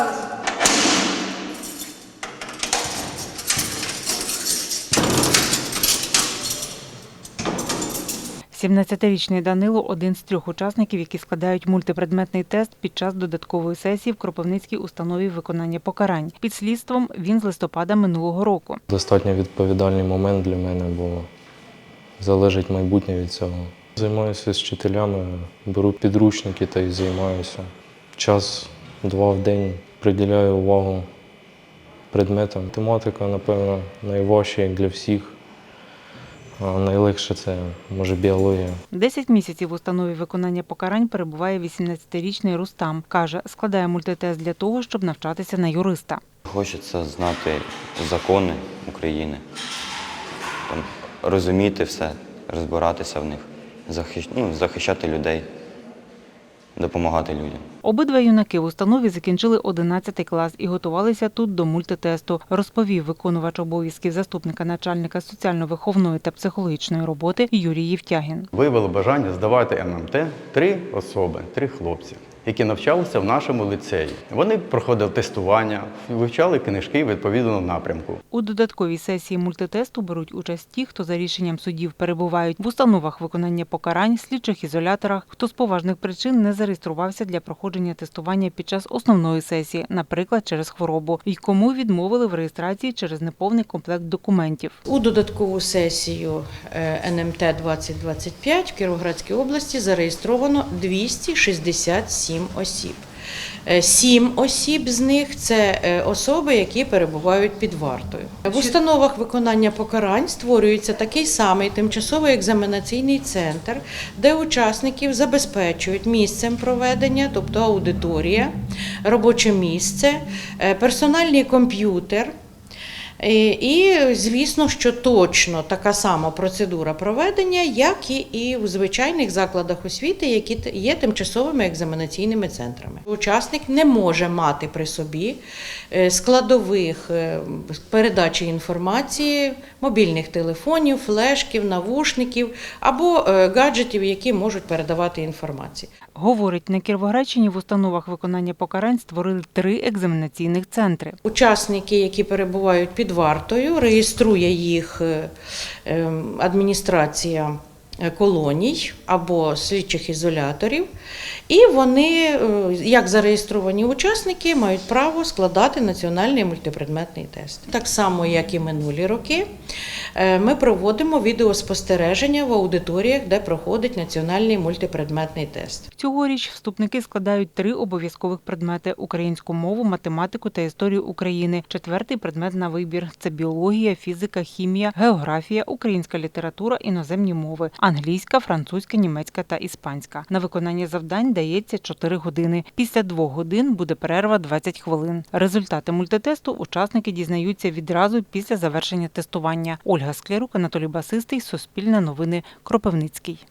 Приготувалися. 17-річний Данило один з трьох учасників, які складають мультипредметний тест під час додаткової сесії в Кропивницькій установі виконання покарань. Під слідством він з листопада минулого року. Достатньо відповідальний момент для мене, бо залежить майбутнє від цього. Займаюся з вчителями, беру підручники та й займаюся. Час два в день приділяю увагу предметам. Тематика, напевно, найважча як для всіх. Найлегше це може біологія. 10 місяців в установі виконання покарань перебуває 18-річний Рустам. Каже, складає мультитест для того, щоб навчатися на юриста. Хочеться знати закони України, розуміти все, розбиратися в них, ну, захищати людей, допомагати людям. Обидва юнаки в установі закінчили 11 клас і готувалися тут до мультитесту, розповів виконувач обов'язків заступника начальника соціально-виховної та психологічної роботи Юрій Євтягін. Виявили бажання здавати ММТ три особи, три хлопці, які навчалися в нашому ліцеї. Вони проходили тестування, вивчали книжки відповідного напрямку. У додатковій сесії мультитесту беруть участь ті, хто за рішенням судів перебувають в установах виконання покарань, слідчих ізоляторах, хто з поважних причин не зареєструвався для проходження тестування під час основної сесії, наприклад, через хворобу, і кому відмовили в реєстрації через неповний комплект документів. У додаткову сесію е, НМТ 2025 в Кіровоградській області зареєстровано 267 осіб. Е, Сім осіб з них це е, особи, які перебувають під вартою. В установах виконання покарань створюється такий самий тимчасовий екзаменаційний центр, де учасників забезпечують місцем проведення, тобто аудиторія, робоче місце, е, персональний комп'ютер. Е, І, звісно, що точно така сама процедура проведення, як і, і у звичайних закладах освіти, які є тимчасовими екзаменаційними центрами. Учасник не може мати при собі е, складових е, передачі інформації, мобільних телефонів, флешків, навушників або гаджетів, які можуть передавати інформацію. Говорить, на Кіровоградщині в установах виконання покарань створили три екзаменаційних центри. Учасники, які перебувають під вартою, реєструє їх е, ем, адміністрація колоній або слідчих ізоляторів, і вони, е, як зареєстровані учасники, мають право складати національний мультипредметний тест. Так само, як і минулі роки, е, ми проводимо відеоспостереження в аудиторіях, де проходить національний мультипредметний тест. Цьогоріч вступники складають три обов'язкових предмети: українську мову, математику та історію України. Четвертий предмет на вибір це біологія, фізика, хімія, географія, українська література, іноземні мови, англійська, французька, німецька та іспанська. На виконання завдань дається 4 години. Після двох годин буде перерва 20 хвилин. Результати мультитесту учасники дізнаються відразу після завершення тестування. Ольга Склярук, Анатолій Басистий, Суспільне новини, Кропивницький.